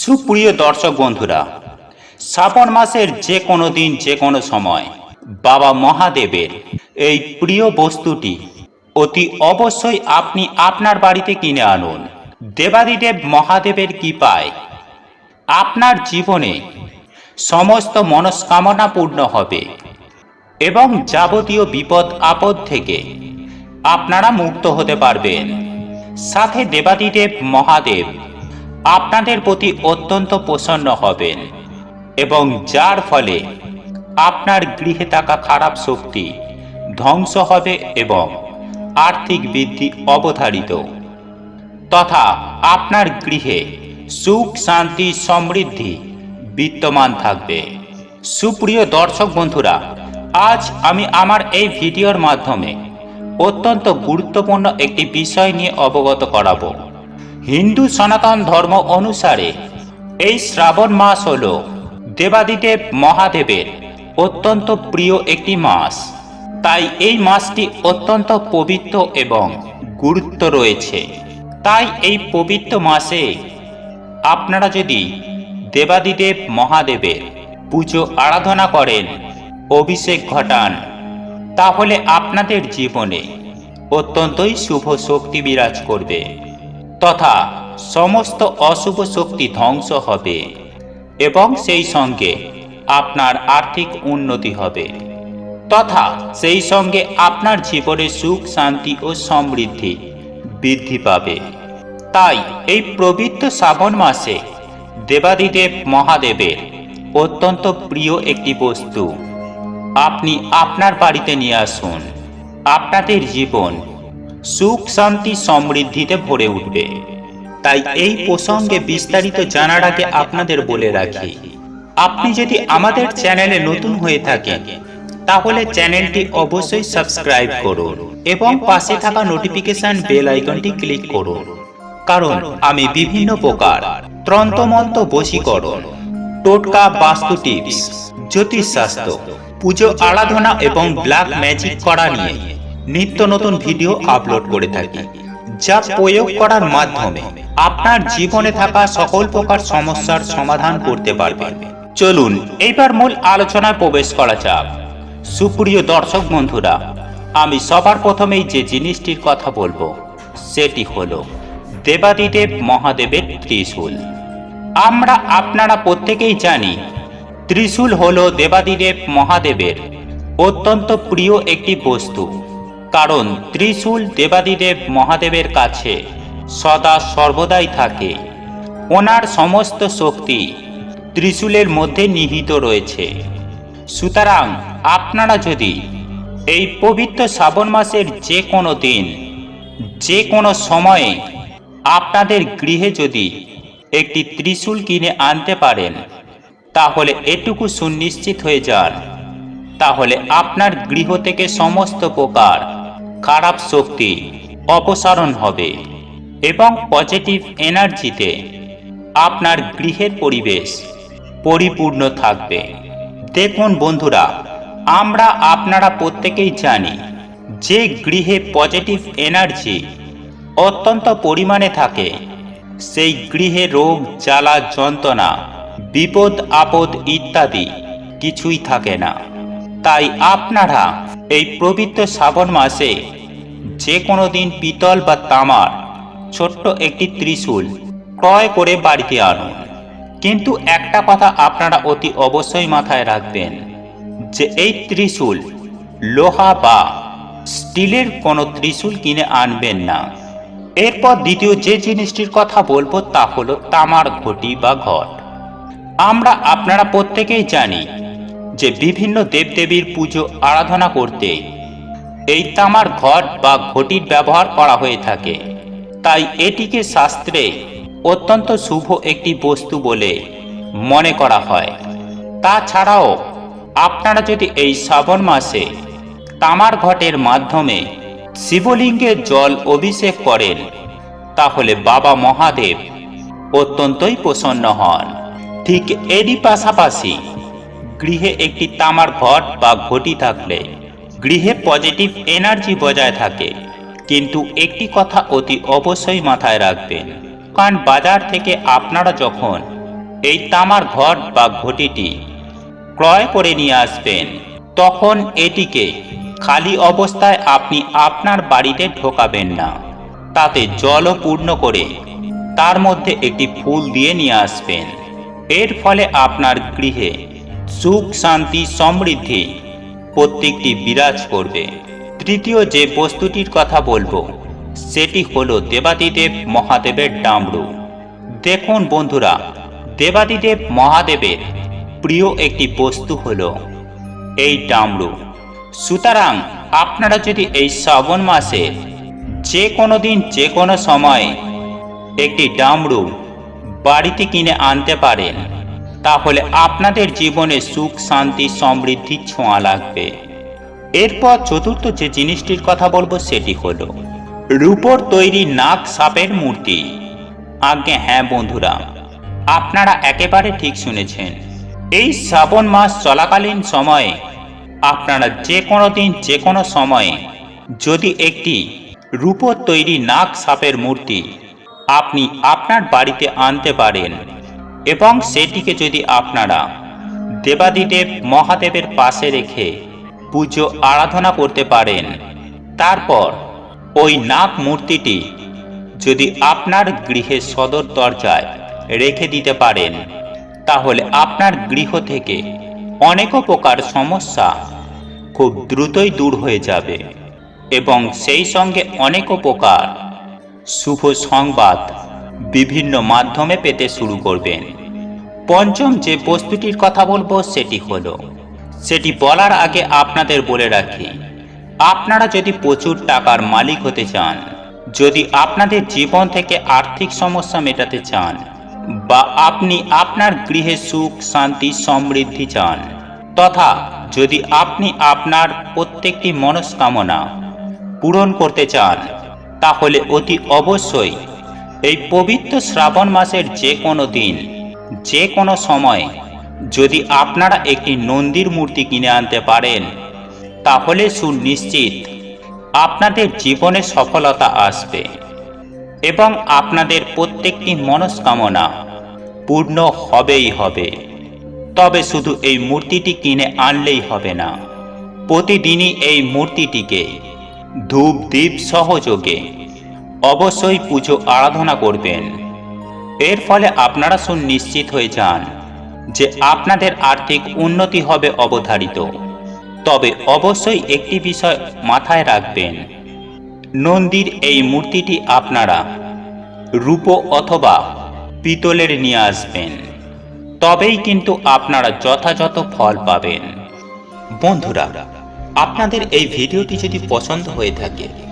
সুপ্রিয় দর্শক বন্ধুরা, শ্রাবণ মাসের যে কোনো দিন, যে কোনো সময় বাবা মহাদেবের এই প্রিয় বস্তুটি অতি অবশ্যই আপনি আপনার বাড়িতে কিনে আনুন। দেবাদিদেব মহাদেবের কৃপায় আপনার জীবনে সমস্ত মনস্কামনা পূর্ণ হবে এবং যাবতীয় বিপদ, আপদ থেকে আপনারা মুক্ত হতে পারবেন। সাথে দেবাদিদেব মহাদেব আপনাদের প্রতি অত্যন্ত প্রসন্ন হবেন এবং যার ফলে আপনার গৃহে থাকা খারাপ শক্তি ধ্বংস হবে এবং আর্থিক বৃদ্ধি অবধারিত। তথা আপনার গৃহে সুখ, শান্তি, সমৃদ্ধি বিদ্যমান থাকবে। সুপ্রিয় দর্শক বন্ধুরা, আজ আমি আমার এই ভিডিওর মাধ্যমে অত্যন্ত গুরুত্বপূর্ণ একটি বিষয় নিয়ে অবগত করাবো। হিন্দু সনাতন ধর্ম অনুসারে এই শ্রাবণ মাস হল দেবাদিদেব মহাদেবের অত্যন্ত প্রিয় একটি মাস। তাই এই মাসটি অত্যন্ত পবিত্র এবং গুরুত্ব রয়েছে। তাই এই পবিত্র মাসে আপনারা যদি দেবাদিদেব মহাদেবের পুজো আরাধনা করেন, অভিষেক ঘটান, তাহলে আপনাদের জীবনে অত্যন্তই শুভ শক্তি বিরাজ করবে। তথা সমস্ত অশুভ শক্তি ধ্বংস হবে এবং সেই সঙ্গে আপনার আর্থিক উন্নতি হবে। তথা সেই সঙ্গে আপনার জীবনে সুখ, শান্তি ও সমৃদ্ধি বৃদ্ধি পাবে। তাই এই পবিত্র শ্রাবণ মাসে দেবাদিদেব মহাদেবের অত্যন্ত প্রিয় একটি বস্তু। আপনি আপনার বাড়িতে নিয়ে আসুন। আপনাদের জীবন সুখ শান্তি সমৃদ্ধিতে ভরে উঠবে। তাই এই প্রসঙ্গে বিস্তারিত জানার আগে আপনাদের বলে রাখি। আপনি যদি আমাদের চ্যানেলে নতুন হয়ে থাকেন তাহলে চ্যানেলটি অবশ্যই সাবস্ক্রাইব করুন এবং পাশে থাকা নোটিফিকেশন বেল আইকনটি ক্লিক করুন। কারণ আমি বিভিন্ন প্রকার ত্রন্তমন্ত বশীকরণ টোটকা বাস্তু টিপস জ্যোতিষশাস্ত্র পুজো আরাধনা এবং ব্ল্যাক ম্যাজিক করা নিয়ে। নিত্য নতুন ভিডিও আপলোড করে থাকি, যা প্রয়োগ করার মাধ্যমে আপনার জীবনে থাকা সকল প্রকার সমস্যার সমাধান করতে পারবেন চলুন, এইবার মূল আলোচনায় প্রবেশ করা যাক। সুপ্রিয় দর্শক বন্ধুরা, আমি সবার প্রথমেই যে জিনিসটির কথা বলব, সেটি হলো দেবাদিদেব মহাদেবের ত্রিশূল। আমরা আপনারা প্রত্যেকেই জানি, ত্রিশূল হলো দেবাদিদেব মহাদেবের অত্যন্ত প্রিয় একটি বস্তু। কারণ ত্রিশূল দেবাদিদেব মহাদেবের কাছে সদা সর্বদাই থাকে। ওনার সমস্ত শক্তি ত্রিশূলের মধ্যে নিহিত রয়েছে। সুতরাং আপনারা যদি এই পবিত্র শ্রাবণ মাসের যে কোনো দিন, যে কোনো সময়ে আপনাদের গৃহে যদি একটি ত্রিশূল কিনে আনতে পারেন, তাহলে এটুকু সুনিশ্চিত হয়ে যান। তাহলে আপনার গৃহ থেকে সমস্ত প্রকার খারাপ শক্তি অপসারণ হবে এবং পজিটিভ এনার্জিতে আপনার গৃহের পরিবেশ পরিপূর্ণ থাকবে। দেখুন বন্ধুরা, আমরা আপনারা প্রত্যেকেই জানি যে গৃহে পজিটিভ এনার্জি অত্যন্ত পরিমাণে থাকে। সেই গৃহে রোগ, জ্বালা, যন্ত্রণা, বিপদ, আপদ ইত্যাদি কিছুই থাকে না। তাই আপনারা এই পবিত্র শ্রাবণ মাসে যে কোনো দিন পিতল বা তামার ছোট্ট একটি ত্রিশূল ক্রয় করে বাড়িতে আনুন। কিন্তু একটা কথা আপনারা অতি অবশ্যই মাথায় রাখবেন যে এই ত্রিশূল লোহা বা স্টিলের কোনো ত্রিশূল কিনে আনবেন না। এরপর দ্বিতীয় যে জিনিসটির কথা বলব তা হলো তামার ঘটি বা ঘট। আমরা আপনারা প্রত্যেকেই জানি যে বিভিন্ন দেবদেবীর পুজো আরাধনা করতে। এই তামার ঘট বা ঘটির ব্যবহার করা হয়ে থাকে। তাই এটিকে শাস্ত্রে অত্যন্ত শুভ একটি বস্তু বলে মনে করা হয়। তাছাড়াও, আপনারা যদি এই শ্রাবণ মাসে তামার ঘটের মাধ্যমে শিবলিঙ্গের জল অভিষেক করেন, তাহলে বাবা মহাদেব অত্যন্তই প্রসন্ন হন। ঠিক এরই পাশাপাশি গৃহে একটি তামার ঘট বা ঘটি থাকলে। গৃহে পজিটিভ এনার্জি বজায় থাকে। কিন্তু একটি কথা অতি অবশ্যই মাথায় রাখবেন। কারণ বাজার থেকে আপনারা যখন এই তামার ঘট বা ঘটিটি ক্রয় করে নিয়ে আসবেন, তখন এটিকে খালি অবস্থায় আপনি আপনার বাড়িতে ঢোকাবেন না। তাতে জলও পূর্ণ করে তার মধ্যে একটি ফুল দিয়ে নিয়ে আসবেন। এর ফলে আপনার গৃহে সুখ, শান্তি, সমৃদ্ধি প্রত্যেকটি বিরাজ করবে। তৃতীয় যে বস্তুটির কথা বলব, সেটি হলো দেবাদিদেব মহাদেবের ডামরু। দেখুন বন্ধুরা, দেবাদিদেব মহাদেবের প্রিয় একটি বস্তু হলো এই ডামরু। সুতরাং আপনারা যদি এই শ্রাবণ মাসে যে কোনো দিন যে কোনো সময় একটি ডামরু বাড়িতে কিনে আনতে পারেন তাহলে আপনাদের জীবনে সুখ, শান্তি সমৃদ্ধির ছোঁয়া লাগবে। এরপর চতুর্থ যে জিনিসটির কথা বলব সেটি হলো, রূপর তৈরি নাক সাপের মূর্তি। আজ্ঞে হ্যাঁ বন্ধুরা, আপনারা একেবারে ঠিক শুনেছেন। এই শ্রাবণ মাস চলাকালীন সময়ে আপনারা যে কোনো দিন, যে কোনো সময়ে যদি একটি রূপর তৈরি নাক সাপের মূর্তি আপনি আপনার বাড়িতে আনতে পারেন এবং সেটিকে যদি আপনারা দেবাদিদেব মহাদেবের পাশে রেখে পুজো আরাধনা করতে পারেন, তারপর ওই নাগ মূর্তিটি যদি আপনার গৃহের সদর দরজায় রেখে দিতে পারেন, তাহলে আপনার গৃহ থেকে অনেক প্রকার সমস্যা খুব দ্রুতই দূর হয়ে যাবে এবং সেই সঙ্গে অনেক প্রকার শুভ সংবাদ বিভিন্ন মাধ্যমে পেতে শুরু করবেন। পঞ্চম যে বস্তুটির কথা বলব, সেটি হলো, সেটি বলার আগে আপনাদের বলে রাখি, আপনারা যদি প্রচুর টাকার মালিক হতে চান, যদি আপনাদের জীবন থেকে আর্থিক সমস্যা মেটাতে চান, বা আপনি আপনার গৃহে সুখ, শান্তি, সমৃদ্ধি চান, তথা যদি আপনি আপনার প্রত্যেকটি মনস্কামনা পূরণ করতে চান, তাহলে অতি অবশ্যই এই পবিত্র শ্রাবণ মাসের যে কোনো দিন, যে কোনো সময় যদি আপনারা একটি নন্দীর মূর্তি কিনে আনতে পারেন, তাহলে সুনিশ্চিত আপনাদের জীবনে সফলতা আসবে এবং আপনাদের প্রত্যেকটি মনস্কামনা পূর্ণ হবেই হবে। তবে শুধু এই মূর্তিটি কিনে আনলেই হবে না, প্রতিদিনই এই মূর্তিটিকে ধূপ দ্বীপ সহযোগে অবশ্যই পুজো আরাধনা করবেন। এর ফলে আপনারা সুনিশ্চিত হয়ে যান যে আপনাদের আর্থিক উন্নতি হবে অবধারিত। তবে অবশ্যই একটি বিষয় মাথায় রাখবেন। নন্দীর এই মূর্তিটি আপনারা রূপ অথবা পিতলের নিয়ে আসবেন। তবেই কিন্তু আপনারা যথাযথ ফল পাবেন। বন্ধুরা, আপনাদের এই ভিডিওটি যদি পছন্দ হয়ে থাকে